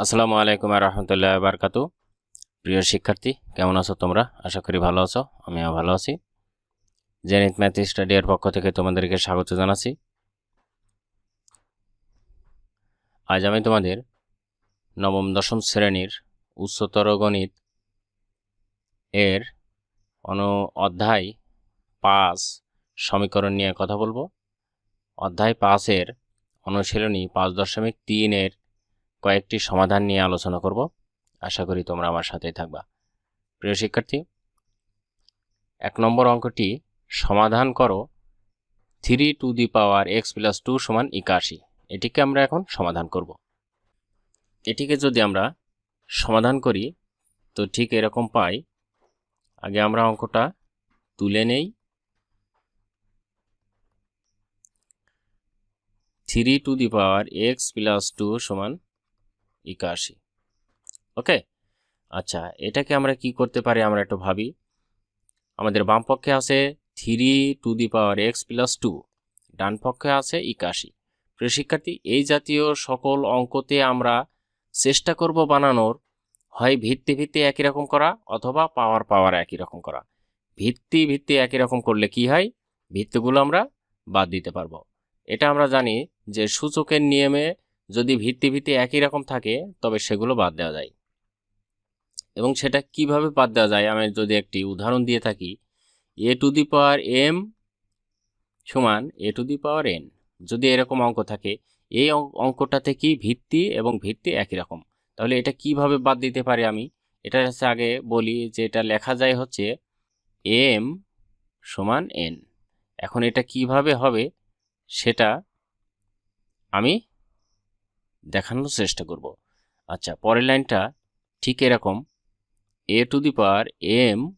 আসসালামু আলাইকুম রহমতুল্লাহ বারকাতু। প্রিয় শিক্ষার্থী, কেমন আছো তোমরা? আশা করি ভালো আছো, আমিও ভালো আছি। জেনিত ম্যাথ স্টাডিয়ার পক্ষ থেকে তোমাদেরকে স্বাগত জানাচ্ছি। আজ আমি তোমাদের নবম, দশম শ্রেণির উচ্চতর গণিত এর অনু অধ্যায় পাঁচ সমীকরণ নিয়ে কথা বলব। অধ্যায় পাঁচের অনুশীলনী পাঁচ দশমিক তিনের কয়েকটি সমাধান নিয়ে আলোচনা করব। আশা করি তোমরা আমার সাথেই থাকবা। প্রিয় শিক্ষার্থী, এক নম্বর অঙ্কটি, সমাধান করো three to the power X plus two সমান একাশি। এটিকে আমরা এখন সমাধান করব। এটিকে যদি আমরা সমাধান করি, তো ঠিক এরকম পাই, আগে আমরা অঙ্কটা তুলে নেই। Three to the power X plus two সমান একাশি ওকে আচ্ছা এটাকে আমরা কি করতে পারি আমরা একটু ভাবি। আমাদের বাম পক্ষে আছে three to the power X plus two ডান পক্ষে আছে একাশি প্রিয় শিক্ষার্থী, এই জাতীয় সকল অঙ্কতে আমরা চেষ্টা করব বানানোর, হয় ভিত্তি ভিত্তি একই রকম করা অথবা পাওয়ার পাওয়ার একই রকম করা। ভিত্তি ভিত্তি একই রকম করলে কি হয়? ভিত্তিগুলো আমরা বাদ দিতে পারব। এটা আমরা জানি যে সূচকের নিয়মে যদি ভিত্তি ভিত্তি একই রকম থাকে, তবে সেগুলো বাদ দেওয়া যায়। এবং সেটা কীভাবে বাদ দেওয়া যায়? আমি যদি একটি উদাহরণ দিয়ে থাকি এ টু দি পাওয়ার এম সমান a to the power N যদি এরকম অঙ্ক থাকে, এই অঙ্ক- অঙ্কটাতে কি ভিত্তি এবং ভিত্তি একই রকম? তাহলে এটা কীভাবে বাদ দিতে পারি আমি? এটা হচ্ছে আগে বলি যে এটা লেখা যায় হচ্ছে এম সমান এন এখন এটা কীভাবে হবে, সেটা আমি দেখানোর চেষ্টা করব। আচ্ছা পরের লাইনটা ঠিক এরকম A to the power M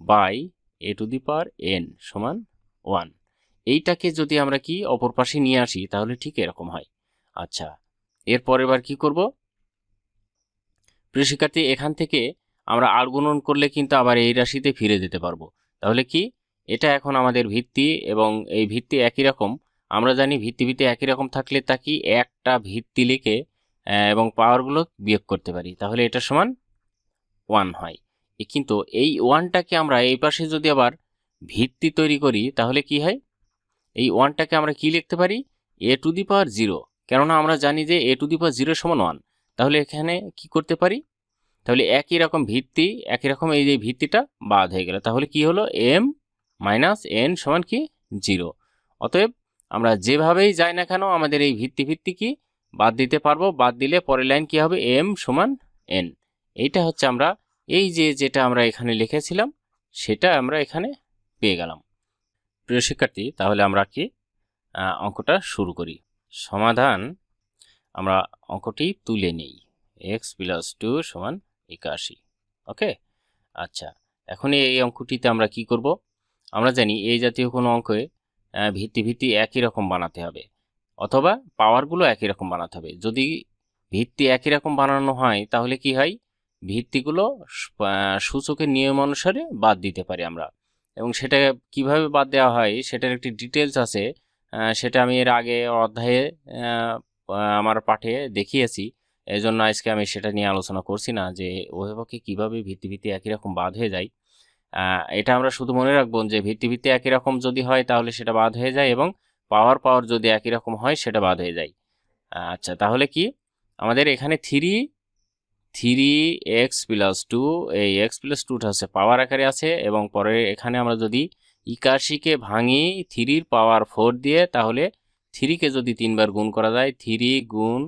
by A to the power N সমান ওয়ান এইটাকে যদি আমরা কি অপর পাশে নিয়ে আসি, তাহলে ঠিক এরকম হয়। আচ্ছা এরপর এবার কি করব? প্রিয় এখান থেকে আমরা আর করলে কিন্তু আবার এই রাশিতে ফিরে যেতে পারব। তাহলে কি? এটা এখন আমাদের ভিত্তি এবং এই ভিত্তি একই রকম। আমরা জানি ভিত্তি ভিত্তি একই রকম থাকলে তা কি? একটা ভিত্তি লিখে এবং পাওয়ারগুলো বিয়োগ করতে পারি। তাহলে এটা সমান ওয়ান হয়। কিন্তু এই ওয়ানটাকে আমরা এই পাশে যদি আবার ভিত্তি তৈরি করি, তাহলে কি হয়? এই ওয়ানটাকে আমরা কি লিখতে পারি? A to the power zero কেননা আমরা জানি যে A to the power zero সমান ওয়ান তাহলে এখানে কি করতে পারি? তাহলে একই রকম ভিত্তি, একই রকম এই যে ভিত্তিটা বাদ হয়ে গেল। তাহলে কি হলো? এম মাইনাস এন সমান কি? জিরো অতএব আমরা যেভাবেই যাই না কেন, আমাদের এই ভিত্তি ভিত্তি কি? বাদ দিতে পারব, বাদ দিলে পরের লাইন কি হবে? এম সমান এন। এইটা হচ্ছে আমরা, এই যে যেটা আমরা এখানে লিখেছিলাম, সেটা আমরা এখানে পেয়ে গেলাম। প্রিয় শিক্ষার্থী, তাহলে আমরা কি অঙ্কটা শুরু করি। সমাধান, আমরা অঙ্কটি তুলে নিই। এক্স প্লাস টু সমান একাশি। ওকে? আচ্ছা এখন এই অঙ্কটিতে আমরা কি করব? আমরা জানি এই জাতীয় কোনো অঙ্কে ভিত্তি ভিত্তি একই রকম বানাতে হবে। অথবা পাওয়ারগুলো একই রকম বানাতে হবে। যদি ভিত্তি একই রকম বানানো হয়, তাহলে কি হয়? ভিত্তিগুলো সূচকের নিয়ম অনুসারে বাদ দিতে পারি আমরা। এবং সেটা কীভাবে বাদ দেওয়া হয়, সেটার একটি ডিটেলস আছে। সেটা আমি এর আগে অধ্যায়ে আমার পাঠে দেখিয়েছি। এই জন্য আজকে আমি সেটা নিয়ে আলোচনা করছি না যে অভিভাবকে কীভাবে ভিত্তি ভিত্তি একই রকম বাদ হয়ে যায়। এটা আমরা শুধু মনে রাখব যে ভিত্তি ভিত্তি একই রকম যদি হয় তাহলে সেটা বাদ হয়ে যায় এবং পাওয়ার পাওয়ার যদি একই রকম হয় সেটা বাদ হয়ে যায়। আচ্ছা তাহলে কি? আমাদের এখানে three three X plus two এই এক্স প্লাস টুটা হচ্ছে পাওয়ার আকারে আছে এবং পরে এখানে আমরা যদি ইকাশিকে ভাঙি থ্রির পাওয়ার ফোর দিয়ে, তাহলে থ্রিকে যদি তিনবার গুণ করা যায় থ্রি গুণ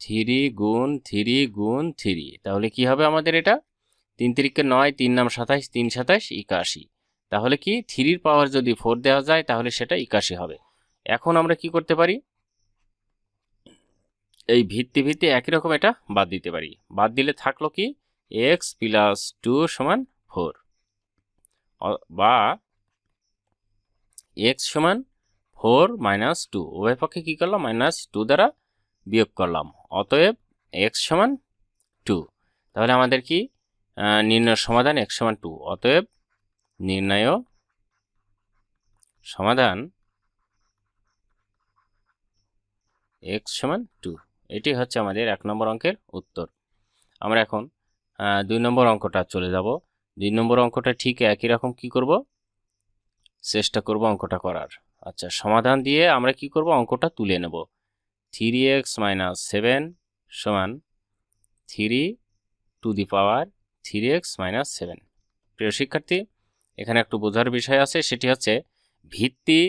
থ্রি গুণ থ্রি গুণ থ্রি তাহলে কি হবে আমাদের এটা? তিন তিরিকে নয়, তিন নাম সাতাইশ, তিন সাতাইশ, একাশি। তাহলে কি? থ্রির পাওয়ার যদি ফোর দেওয়া যায়, তাহলে সেটা একাশি হবে। এখন আমরা কি করতে পারি? এই ভিত্তি ভিত্তি একই রকম এটা বাদ দিতে পারি। বাদ দিলে থাকল কি? এক্স প্লাস টু সমান ফোর বা এক্স সমান ফোর মাইনাস টু উভয় পক্ষে কী করলাম? মাইনাস টু দ্বারা বিয়োগ করলাম। অতএব এক্স সমান টু তাহলে আমাদের কি? নির্ণয় সমাধান এক্স সমান টু অতএব নির্ণয় সমাধান এক্স সমান টু এটি হচ্ছে আমাদের এক নম্বর অঙ্কের উত্তর। আমরা এখন দুই নম্বর অঙ্কটা চলে যাব। দুই নম্বর অঙ্কটা ঠিক একই রকম কি করব? চেষ্টা করব অঙ্কটা করার। আচ্ছা সমাধান দিয়ে আমরা কি করব? অঙ্কটা তুলে নেব। থ্রি এক্স মাইনাস সেভেন সমান three to the power three X minus seven. প্রিয় শিক্ষার্থী, এখানে একটু বোঝার বিষয় আছে, সেটি হচ্ছে ভিত্তি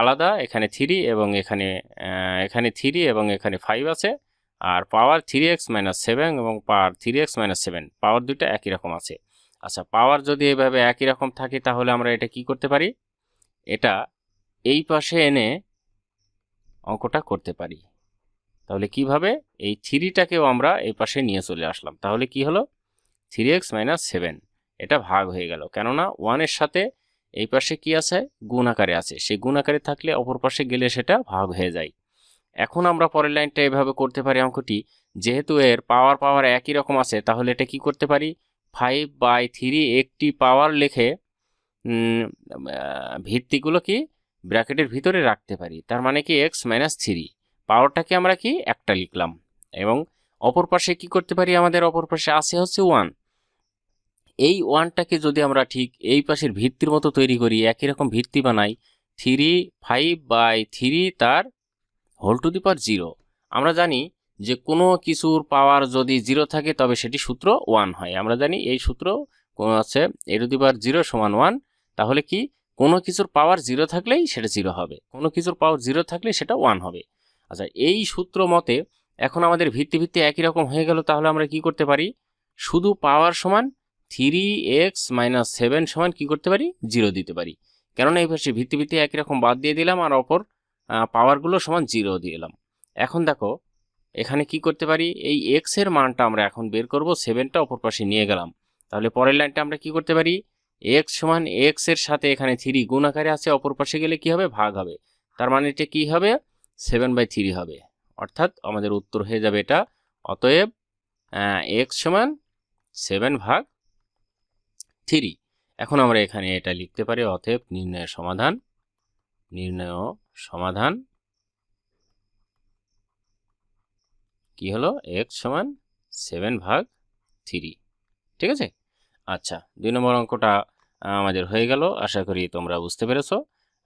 আলাদা, এখানে থ্রি এবং এখানে এখানে থ্রি এবং এখানে ফাইভ আছে, আর power three x minus seven এবং power three x minus seven, power দুইটা একই রকম আছে। আচ্ছা পাওয়ার যদি এভাবে একই রকম থাকে, তাহলে আমরা এটা কি করতে পারি? এটা এই পাশে এনে অঙ্কটা করতে পারি। তাহলে কীভাবে? এই থ্রিটাকেও আমরা এই পাশে নিয়ে চলে আসলাম। তাহলে কি হলো? Three x minus seven. এটা ভাগ হয়ে গেল। কেননা ওয়ানের সাথে এই পাশে কি আছে? গুণ আকারে আছে। সেই গুণ আকারে থাকলে অপর পাশে গেলে সেটা ভাগ হয়ে যায়। এখন আমরা পরের লাইনটা এভাবে করতে পারি অঙ্কটি। যেহেতু এর পাওয়ার পাওয়ার একই রকম আছে, তাহলে এটা কি করতে পারি? ফাইভ বাই থ্রি একটি পাওয়ার লেখে ভিত্তিগুলো কি? ব্র্যাকেটের ভিতরে রাখতে পারি। তার মানে কি এক্স মাইনাস থ্রি পাওয়ারটাকে আমরা কি? একটা লিখলাম। এবং অপর পাশে কি করতে পারি? আমাদের অপর পাশে আছে হচ্ছে ওয়ান এই ওয়ানটাকে যদি আমরা ঠিক এই পাশের ভিত্তির মতো তৈরি করি, একই রকম ভিত্তি বানাই থ্রি ফাইভ বাই থ্রি তার whole to the power zero আমরা জানি যে কোনো কিছুর পাওয়ার যদি জিরো থাকে, তবে সেটি সূত্র ওয়ান হয়। আমরা জানি এই সূত্র কোন আছে a to the power zero সমান ওয়ান তাহলে কি কোনো কিছুর পাওয়ার জিরো থাকলেই সেটা জিরো হবে। কোনো কিছুর পাওয়ার জিরো থাকলে সেটা ওয়ান হবে। আচ্ছা এই সূত্র মতে এখন আমাদের ভিত্তি ভিত্তি একই রকম হয়ে গেল, তাহলে আমরা কি করতে পারি? শুধু পাওয়ার সমান থ্রি এক্স মাইনাস সেভেন সমান কী করতে পারি? জিরো দিতে পারি। কেননা এই পাশে ভিত্তি ভিত্তি একই রকম বাদ দিয়ে দিলাম আর অপর পাওয়ারগুলো সমান জিরো দিয়ে দিলাম এখন দেখো, এখানে কি করতে পারি? এই এক্সের মানটা আমরা এখন বের করব সেভেনটা অপর পাশে নিয়ে গেলাম। তাহলে পরের লাইনটা আমরা কি করতে পারি? এক্স সমান এক্সের সাথে এখানে থ্রি গুণ আকারে আছে, অপর পাশে গেলে কি হবে? ভাগ হবে। তার মানে এটা কি হবে? সেভেন বাই থ্রি হবে। অর্থাৎ আমাদের উত্তর হয়ে যাবে এটা। অতএব এক্স সমান সেভেন ভাগ থ্রি। এখন আমরা এখানে এটা লিখতে পারি, অতএব নির্ণয়ের সমাধান, নির্ণয় সমাধান কি হলো? এক্স সমান সেভেন ভাগ থ্রি। ঠিক আছে? আচ্ছা দুই নম্বর অঙ্কটা আমাদের হয়ে গেল, আশা করি তোমরা বুঝতে পেরেছ।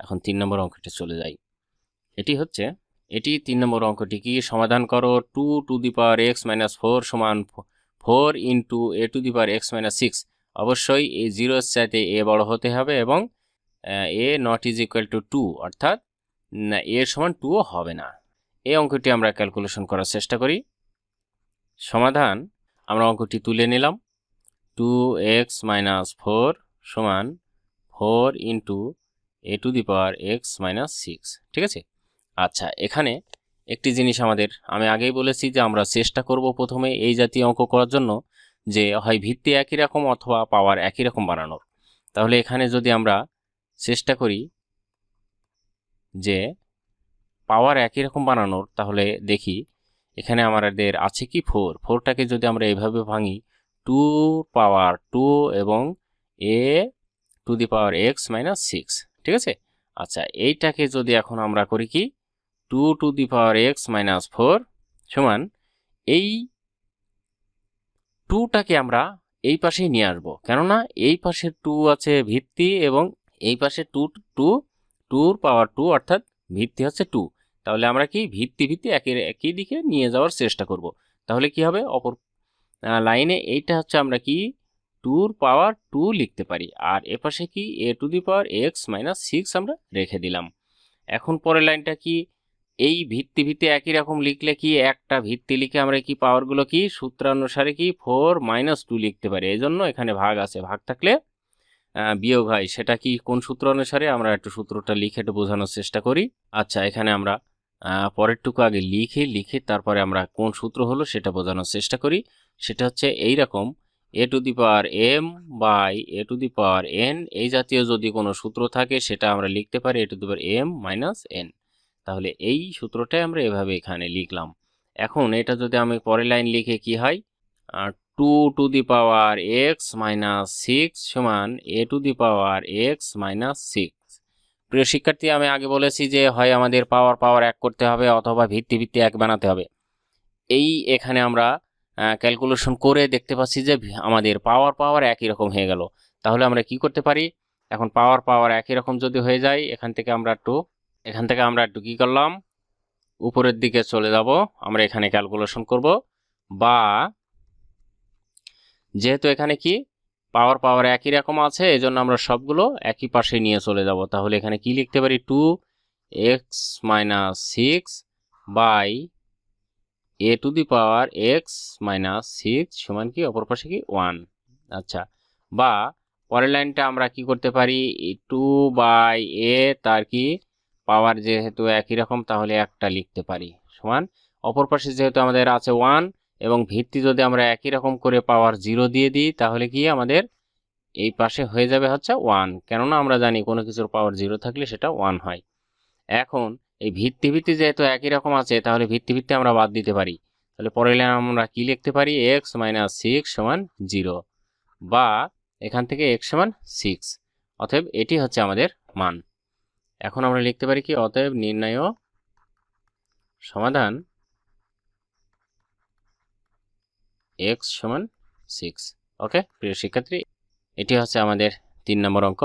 এখন তিন নম্বর অঙ্কটি চলে যাই। এটি হচ্ছে, এটি তিন নম্বর অঙ্কটি কি? সমাধান করো two to the power x minus four সমান four into a to the power x minus six অবশ্যই এই জিরোর চাইতে এ বড় হতে হবে এবং a not is equal to two অর্থাৎ এ সমান টুও হবে না। এই অঙ্কটি আমরা ক্যালকুলেশন করার চেষ্টা করি। সমাধান, আমরা অঙ্কটি তুলে নিলাম। টু এক্স মাইনাস ফোর সমান four into a to the power x minus six ঠিক আছে? আচ্ছা এখানে একটি জিনিস আমাদের, আমি আগেই বলেছি যে আমরা চেষ্টা করব প্রথমে এই জাতীয় অঙ্ক করার জন্য। যে হয় ভিত্তি একই রকম অথবা পাওয়ার একই রকম বানানোর। তাহলে এখানে যদি আমরা চেষ্টা করি যে পাওয়ার একই রকম বানানোর, তাহলে দেখি এখানে আমাদের আছে কি ফোর ফোরটাকে যদি আমরা এইভাবে ভাঙি টু পাওয়ার টু এবং a to the power x minus six ঠিক আছে? আচ্ছা এইটাকে যদি এখন আমরা করি কি two to the power x minus four সমান এই টুটাকে আমরা এই পাশেই নিয়ে আসব। কেননা এই পাশে টু আছে ভিত্তি এবং এই পাশে টু টু, টুর পাওয়ার টু অর্থাৎ ভিত্তি হচ্ছে টু। তাহলে আমরা কি ভিত্তি ভিত্তি একই একই দিকে নিয়ে যাওয়ার চেষ্টা করব। তাহলে কি হবে? অপর লাইনে এইটা হচ্ছে আমরা কি টুর পাওয়ার টু লিখতে পারি। আর এপাশে কি a to the power x minus six আমরা রেখে দিলাম। এখন পরের লাইনটা কি এই ভিত্তি ভিত্তি একই রকম লিখলে কি একটা ভিত্তি লিখে আমরা কি পাওয়ারগুলো কি সূত্রানুসারে কি ফোর মাইনাস টু লিখতে পারি? এই জন্য এখানে ভাগ আছে। ভাগ থাকলে বিয়োগ হয়। সেটা কি কোন সূত্র অনুসারে আমরা একটু সূত্রটা লিখে একটু বোঝানোর চেষ্টা করি। আচ্ছা এখানে আমরা পরেরটুকু আগে লিখে লিখে তারপরে আমরা কোন সূত্র হলো সেটা বোঝানোর চেষ্টা করি। সেটা হচ্ছে এই রকম। A to the power m by a to the power n, এই জাতীয় যদি কোনো সূত্র থাকে সেটা আমরা লিখতে পারি। A to the power m minus n. তাহলে এই সূত্রটাই আমরা এভাবে এখানে লিখলাম। এখন এটা যদি আমি পরের লাইন লিখে কি হয়? Two to the power x minus six সমান a to the power x minus six. প্রিয় শিক্ষার্থী, আমি আগে বলেছি যে হয় আমাদের পাওয়ার পাওয়ার এক করতে হবে অথবা ভিত্তি ভিত্তি এক বানাতে হবে। এই এখানে আমরা ক্যালকুলেশন করে দেখতে পাচ্ছি যে আমাদের পাওয়ার পাওয়ার একই রকম হয়ে গেল। তাহলে আমরা কি করতে পারি? এখন পাওয়ার পাওয়ার একই রকম যদি হয়ে যায়, এখান থেকে আমরা একটু এখান থেকে আমরা একটু কী করলাম। উপরের দিকে চলে যাব। আমরা এখানে ক্যালকুলেশন করব। বা যেহেতু এখানে কি? পাওয়ার পাওয়ার একই রকম আছে এই জন্য আমরা সবগুলো একই পাশে নিয়ে চলে যাব। তাহলে এখানে কি লিখতে পারি? Two x minus six by a to the power x minus six সমান কি? অপর পাশে কি? ওয়ান আচ্ছা। বা পরের লাইনটা আমরা কি করতে পারি? টু বাই এ তার কি? পাওয়ার যেহেতু একই রকম, তাহলে একটা লিখতে পারি। সমান, অপর পাশে যেহেতু আমাদের আছে ওয়ান এবং ভিত্তি যদি আমরা একই রকম করে পাওয়ার জিরো দিয়ে দিই, তাহলে কি আমাদের এই পাশে হয়ে যাবে হচ্ছে ওয়ান কেননা আমরা জানি কোনো কিছুর পাওয়ার জিরো থাকলে সেটা ওয়ান হয়। এখন এই ভিত্তি ভিত্তি যেহেতু একই রকম আছে, তাহলে ভিত্তি ভিত্তি আমরা বাদ দিতে পারি। তাহলে পরে আমরা কি লিখতে পারি? এক্স মাইনাস সিক্স সমান জিরো বা এখান থেকে এক্স সমান সিক্স অতএব এটি হচ্ছে আমাদের মান। এখন আমরা লিখতে পারি কি? অতএব নির্ণয় সমাধান এক্স সমান সিক্স ওকে প্রিয় শিক্ষার্থী, এটি হচ্ছে আমাদের তিন নম্বর অঙ্ক।